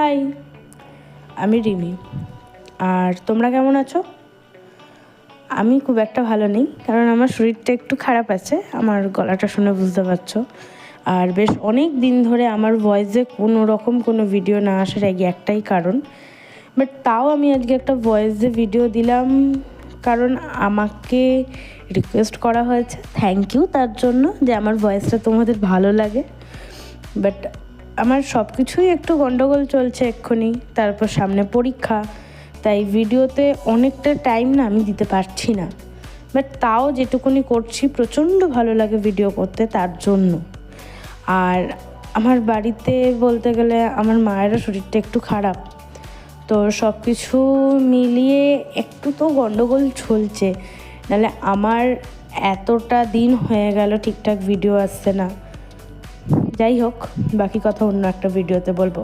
High আমি রিমি। আর তোমরা কেমন আছো? আমি খুব একটা ভালো নেই, কারণ আমার শরীরটা একটু খারাপ আছে, আমার গলাটা শুনে বুঝতে পারছ। আর বেশ অনেক দিন ধরে আমার ভয়েসে কোনো রকম কোনো ভিডিও না আসার আগে একটাই কারণ। বাট তাও আমি আজকে একটা ভয়েসে ভিডিও দিলাম, কারণ আমাকে রিকোয়েস্ট করা হয়েছে থ্যাংক ইউ তার জন্য যে আমার ভয়েসটা তোমাদের ভালো লাগে। বাট আমার সব কিছুই একটু গন্ডগোল চলছে এক্ষুনি, তারপর সামনে পরীক্ষা, তাই ভিডিওতে অনেকটা টাইম না আমি দিতে পারছি না। বাট তাও যেটুকুনি করছি, প্রচণ্ড ভালো লাগে ভিডিও করতে, তার জন্য। আর আমার বাড়িতে বলতে গেলে আমার মায়েরও শরীরটা একটু খারাপ। তো সব কিছু মিলিয়ে একটু তো গন্ডগোল চলছে। নাহলে আমার এতটা দিন হয়ে গেল ঠিকঠাক ভিডিও আসছে না। যাই হোক বাকি কথা অন্য একটা ভিডিওতে বলব।